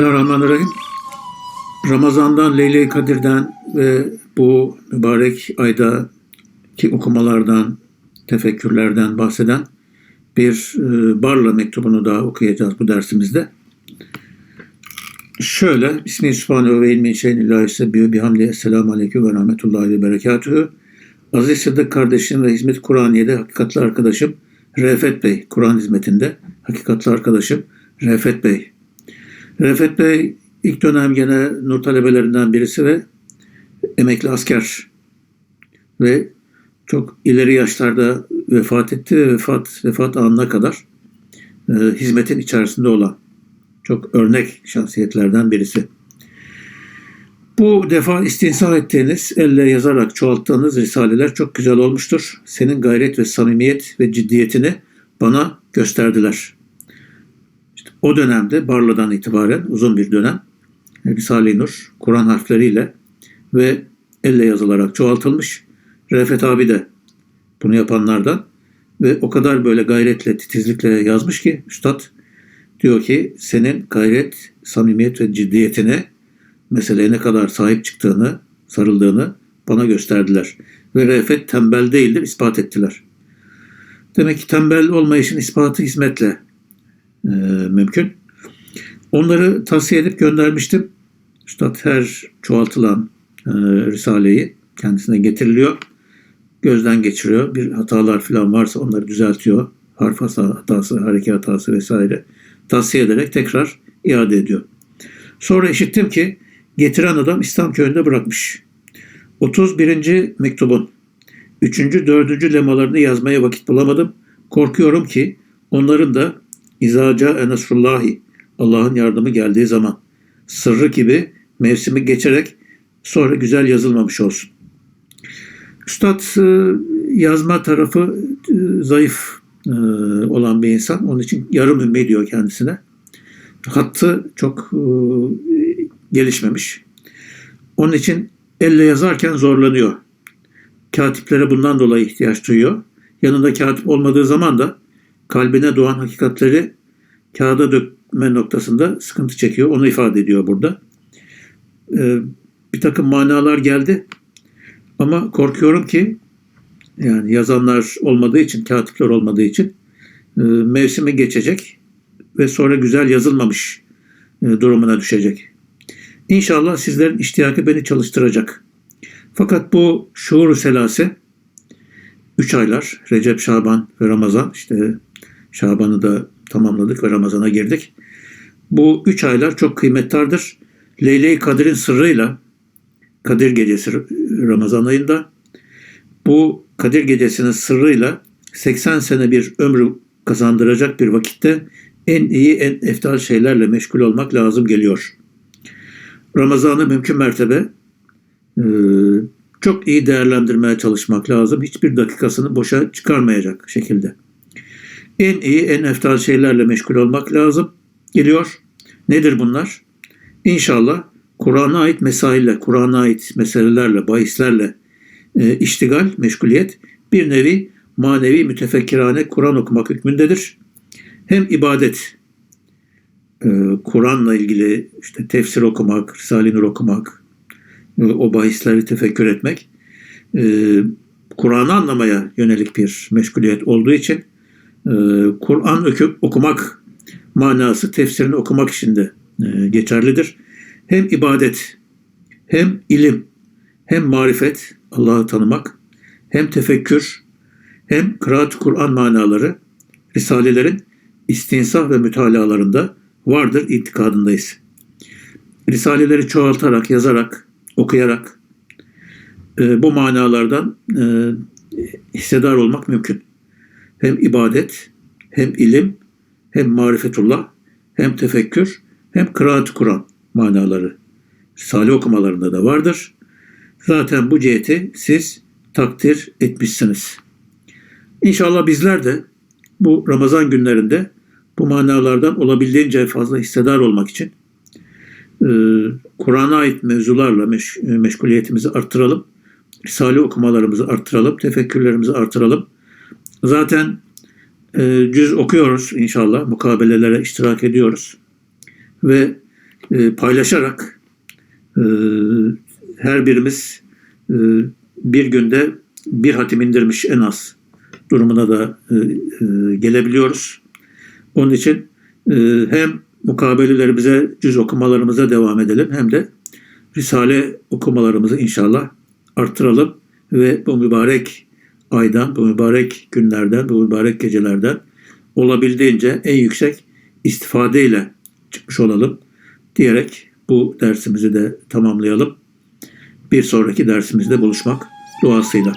Bismillahirrahmanirrahim. Ramazan'dan, Leyle-i Kadir'den ve bu mübarek ayda ki okumalardan, tefekkürlerden bahseden bir e, Barla mektubunu daha okuyacağız bu dersimizde. Şöyle, Bismillahirrahmanirrahim ve ilmin şeyin sebbiyo bihamdi esselamu aleyküm ve rahmetullahi ve berekatühü. Aziz Sıddık kardeşim ve hizmet Kur'aniye'de hakikatli arkadaşım Refet Bey, Kur'an hizmetinde hakikatli arkadaşım Refet Bey. Refet Bey ilk dönem gene Nur talebelerinden birisi ve emekli asker ve çok ileri yaşlarda vefat etti ve vefat, vefat anına kadar e, hizmetin içerisinde olan çok örnek şahsiyetlerden birisi. Bu defa istinsaf ettiğiniz, elle yazarak çoğalttığınız risaleler çok güzel olmuştur. Senin gayret ve samimiyet ve ciddiyetini bana gösterdiler. O dönemde Barla'dan itibaren uzun bir dönem Risale-i Nur Kur'an harfleriyle ve elle yazılarak çoğaltılmış. Refet abi de bunu yapanlardan ve o kadar böyle gayretle, titizlikle yazmış ki Üstad diyor ki senin gayret, samimiyet ve ciddiyetine meseleye ne kadar sahip çıktığını, sarıldığını bana gösterdiler. Ve Refet tembel değildir, ispat ettiler. Demek ki tembel olmayışın ispatı hizmetle e, mümkün. Onları tavsiye edip göndermiştim. Üstad her çoğaltılan e, Risale'yi kendisine getiriliyor. Gözden geçiriyor. Bir hatalar falan varsa onları düzeltiyor. Harf hatası, hareket hatası vesaire. Tavsiye ederek tekrar iade ediyor. Sonra işittim ki getiren adam İslam köyünde bırakmış. 31. mektubun 3. 4. lemalarını yazmaya vakit bulamadım. Korkuyorum ki onların da İzaca enasrullahi Allah'ın yardımı geldiği zaman sırrı gibi mevsimi geçerek sonra güzel yazılmamış olsun. Üstad e, yazma tarafı e, zayıf e, olan bir insan. Onun için yarım ümmi diyor kendisine. Hattı çok gelişmemiş. Onun için elle yazarken zorlanıyor. Katiplere bundan dolayı ihtiyaç duyuyor. Yanında katip olmadığı zaman da kalbine doğan hakikatleri kağıda dökme noktasında sıkıntı çekiyor. Onu ifade ediyor burada. Ee, bir takım manalar geldi. Ama korkuyorum ki yani yazanlar olmadığı için, katipler olmadığı için e, mevsimi geçecek ve sonra güzel yazılmamış e, durumuna düşecek. İnşallah sizlerin iştiyakı beni çalıştıracak. Fakat bu şuur selase 3 aylar Recep, Şaban ve Ramazan işte Şaban'ı da tamamladık ve Ramazan'a girdik. Bu üç aylar çok kıymettardır. Leyle-i Kadir'in sırrıyla Kadir Gecesi Ramazan ayında bu Kadir Gecesi'nin sırrıyla 80 sene bir ömrü kazandıracak bir vakitte en iyi, en eftal şeylerle meşgul olmak lazım geliyor. Ramazan'ı mümkün mertebe e, çok iyi değerlendirmeye çalışmak lazım. Hiçbir dakikasını boşa çıkarmayacak şekilde. En iyi, en eftal şeylerle meşgul olmak lazım. Geliyor. Nedir bunlar? İnşallah Kur'an'a ait mesaille, Kur'an'a ait meselelerle, bahislerle e, iştigal, meşguliyet bir nevi manevi mütefekkirane Kur'an okumak hükmündedir. Hem ibadet, e, Kur'an'la ilgili işte tefsir okumak, Risale-i Nur okumak, e, o bahisleri tefekkür etmek, e, Kur'an'ı anlamaya yönelik bir meşguliyet olduğu için e, Kur'an okumak manası tefsirini okumak için de e, geçerlidir. Hem ibadet, hem ilim, hem marifet, Allah'ı tanımak, hem tefekkür, hem kıraat Kur'an manaları Risalelerin istinsah ve mütalalarında vardır itikadındayız. Risaleleri çoğaltarak, yazarak, okuyarak e, bu manalardan e, hissedar olmak mümkün. Hem ibadet, hem ilim, hem marifetullah, hem tefekkür, hem kıraat Kur'an manaları Risale okumalarında da vardır. Zaten bu ciheti siz takdir etmişsiniz. İnşallah bizler de bu Ramazan günlerinde bu manalardan olabildiğince fazla hissedar olmak için e, Kur'an'a ait mevzularla meş, meşguliyetimizi arttıralım. Risale okumalarımızı arttıralım, tefekkürlerimizi arttıralım. Zaten e, cüz okuyoruz inşallah, mukabelelere iştirak ediyoruz. Ve e, paylaşarak e, her birimiz e, bir günde bir hatim indirmiş en az durumuna da e, e, gelebiliyoruz. Onun için e, hem mukabelelerimize, cüz okumalarımıza devam edelim hem de Risale okumalarımızı inşallah arttıralım ve bu mübarek aydan, bu mübarek günlerden, bu mübarek gecelerden olabildiğince en yüksek istifadeyle çıkmış olalım diyerek bu dersimizi de tamamlayalım. Bir sonraki dersimizde buluşmak duasıyla.